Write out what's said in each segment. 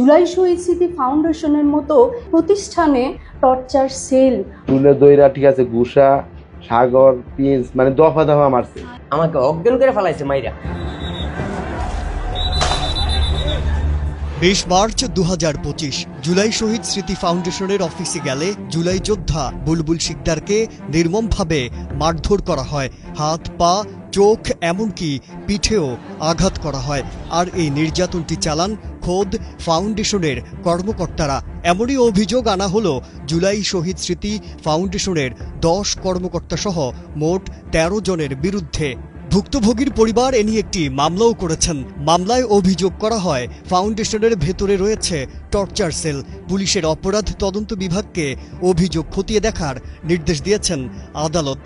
জুলাই শহীদ স্মৃতি ফাউন্ডেশনের মতো প্রতিষ্ঠানে টর্চার সেল। তুলে দইরা ঠিক আছে গুসা সাগর পিঞ্চ মানে দফা দফা মারছে। আমাকে অজ্ঞান করে ফেলাইছে মাইরা। বিশ মার্চ দু হাজার পঁচিশ জুলাই শহীদ স্মৃতি ফাউন্ডেশনের অফিসে গেলে জুলাই যোদ্ধা বুলবুল শিকদারকে নির্মমভাবে মারধর করা হয়। হাত পা চোখ এমনকি পিঠেও আঘাত করা হয়। আর এই নির্যাতনটি চালান খোদ ফাউন্ডেশনের কর্মকর্তারা। এমনই অভিযোগ আনা হলো জুলাই শহীদ স্মৃতি ফাউন্ডেশনের দশ কর্মকর্তা সহ মোট ১৩ জনের বিরুদ্ধে। ভুক্তভোগীর পরিবার এ নিয়ে একটি মামলাও করেছেন। মামলায় অভিযোগ করা হয়, ফাউন্ডেশনের ভেতরে রয়েছে টর্চার সেল। পুলিশের অপরাধ তদন্ত বিভাগকে অভিযোগ খতিয়ে দেখার নির্দেশ দিয়েছেন আদালত।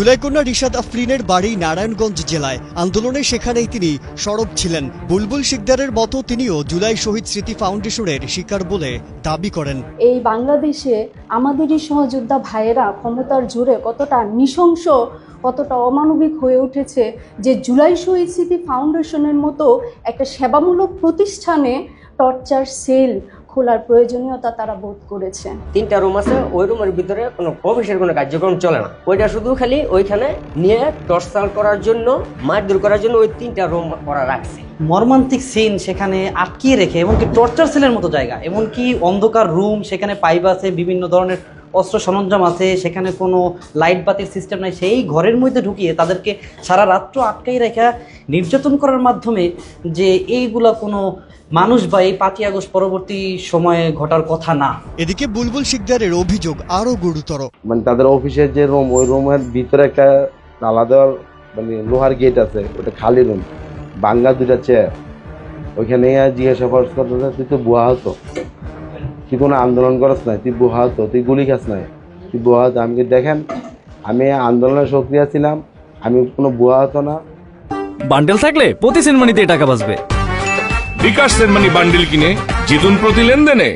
জুলাইকন্যা রিশাদ আফরিনের বাড়ি নারায়ণগঞ্জ জেলায়। আন্দোলনে সেখানেই তিনি সরব ছিলেন। বুলবুল শিকদারের মতো তিনিও জুলাই শহীদ স্মৃতি ফাউন্ডেশনের শিকার বলে দাবি করেন। এই বাংলাদেশে আমাদেরই সহযোদ্ধা ভাইয়েরা ক্ষমতার জোরে কতটা নৃশংস, কতটা অমানবিক হয়ে উঠেছে যে জুলাই শহীদ স্মৃতি ফাউন্ডেশনের মতো একটা সেবামূলক প্রতিষ্ঠানে টর্চার সেল খোলার প্রয়োজনীয়তা তারা বোধ করেছে। তিনটা রুম আছে ওই রুমের ভিতরে কোনো অফিসের কোনো কার্যক্রম চলে না। ওইটা শুধু খালি ওইখানে নিয়ে টর্চার করার জন্য মারধর করার জন্য ওই তিনটা রুম করা রাখছে। মর্মান্তিক সিন সেখানে আটকিয়ে রেখে এমনকি টর্চার সেলের মতো জায়গা এমনকি অন্ধকার রুম সেখানে পাইপ আছে বিভিন্ন ধরনের অস্ত্র সরঞ্জাম আছে সেখানে কোনো লাইট বাতির সিস্টেম নাই সেই ঘরের মধ্যে ঢুকিয়ে তাদেরকে সারা রাত্র আটকাই রেখা নির্যাতন করার মাধ্যমে যে এইগুলা কোনো মানুষ বা এই পাঁচই আগস্ট পরবর্তী সময়ে ঘটার কথা না। এদিকে বুলবুল শিকদারের অভিযোগ আরও গুরুতর। মানে তাদের অফিসের যে রুম ওই রুমের ভিতরে একটা তালা দেওয়ার মানে লোহার গেট আছে ওটা খালি রুম বাঙ্গা দুটা চেয়ার ওইখানে জিজ্ঞাসা করতে তুই তো বুয়া হতো তুই কোনো আন্দোলন করস নাই তুই বুয়া হতো তুই গুলি খাস নাই। তুই বুয়া হতো আমি কি দেখেন আমি আন্দোলনের সক্রিয় ছিলাম আমি কোনো বুয়া হতো না। বান্ডেল থাকলে প্রতি সেনমানিতে টাকা বাঁচবে। বিকাশ সেনমানি বান্ডিল কিনে জিতুন প্রতি লেনদেনে।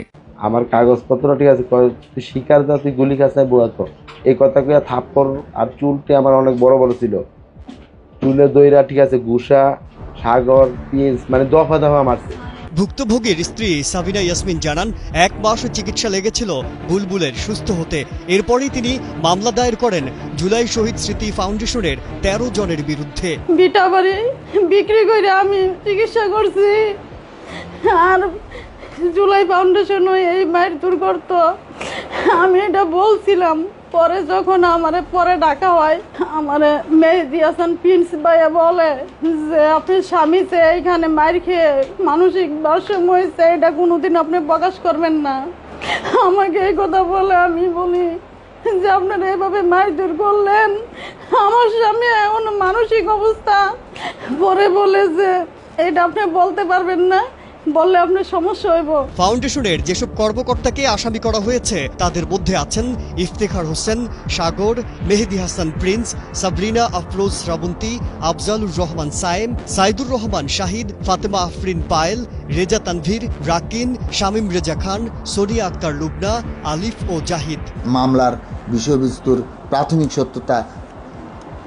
আমার কাগজপত্র ঠিক আছে তুই শিকার দা তুই গুলি খাস নাই বুয়া তো এই কথা কইয়া থাপ্পড় আর চুলটি আমার অনেক বড় বড় ছিল। চুলে দইরা ঠিক আছে গুসা সাগর পিঞ্চ মানে দফা দফা মারছে। ভুক্তভোগীর স্ত্রী সাবিনা ইয়াসমিন জানান, এক মাস চিকিৎসা লেগেছিল, বুলবুলের সুস্থ হতে। এরপরই তিনি মামলা দায়ের করেন জুলাই শহীদ স্মৃতি ফাউন্ডেশনের ১৩ জনের বিরুদ্ধে। বিক্রি করে আমি চিকিৎসা করছি। আর জুলাই ফাউন্ডেশন এই মায়ের দূর করতো আমি এটা বলছিলাম। পরে যখন আমারে পরে ডাকা হয়, আমারে মেহেদি হাসান প্রিন্স ভাইয়া বলে যে, আপনি স্বামী সে এইখানে মার খেয়ে মানসিক ভারসাম্য হয়েছে, এটা কোনোদিন আপনি প্রকাশ করবেন না। আমাকে এই কথা বলে আমি বলি যে, আপনারা এভাবে মারধর করলেন? আমার স্বামী এমন মানসিক অবস্থা। পরে বলে যে, এটা আপনি বলতে পারবেন না বললে আপনার সমস্যা হইব। ফাউন্ডেশনের যেসব কর্মকর্তাকে আসামি করা হয়েছে তাদের মধ্যে আছেন ইফতেখার হোসেন সাগর মেহেদি হাসান প্রিন্স সাবরিনা আফরোজ শ্রাবন্তী আফজালুর রহমান সায়েম সাইদুর রহমান শাহিদ ফাতেমা আফরিন পায়েল রেজা তানভীর রাকিন শামীম রেজা খান সোনিয়া আক্তার লুবনা আলিফ ও জাহিদ। মামলার বিষয়বস্তুর প্রাথমিক সত্যতা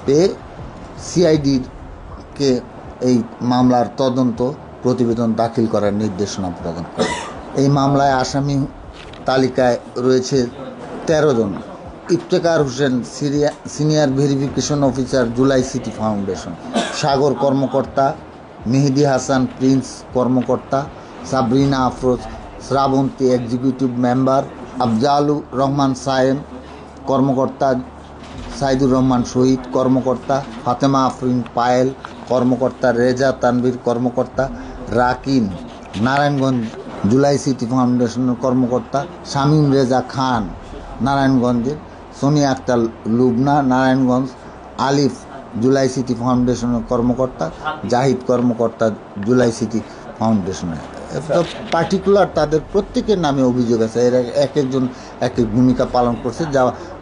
পেয়ে সিআইডির কে এই মামলার তদন্ত প্রতিবেদন দাখিল করার নির্দেশনা প্রদান করে। এই মামলায় আসামি তালিকায় রয়েছে তেরো জন। Iftekhar Hossain, Syria senior verification officer, July city foundation. Sagar কর্মকর্তা, মেহেদি হাসান, প্রিন্স কর্মকর্তা, সাবরিনা আফরোজ, শ্রাবন্তী এক্সিকিউটিভ মেম্বার আফজালুর রহমান সায়েম কর্মকর্তা, সাইদুর রহমান শহীদ কর্মকর্তা, ফাতেমা আফরিন পায়েল কর্মকর্তা, রেজা তানভীর কর্মকর্তা রাকিন নারায়ণগঞ্জ জুলাই সিটি ফাউন্ডেশনের কর্মকর্তা শামীম রেজা খান, নারায়ণগঞ্জের সোনিয়া আক্তার লুবনা, নারায়ণগঞ্জ আলিফ জুলাই সিটি ফাউন্ডেশনের কর্মকর্তা জাহিদ কর্মকর্তা জুলাই সিটি ফাউন্ডেশনের পার্টিকুলার তাদের প্রত্যেকের নামে অভিযোগ আছে, এরা এক একজন এক এক ভূমিকা পালন করছে, যা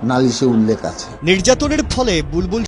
নালিশে উল্লেখ আছে। নির্যাতনের ফলে বুলবুল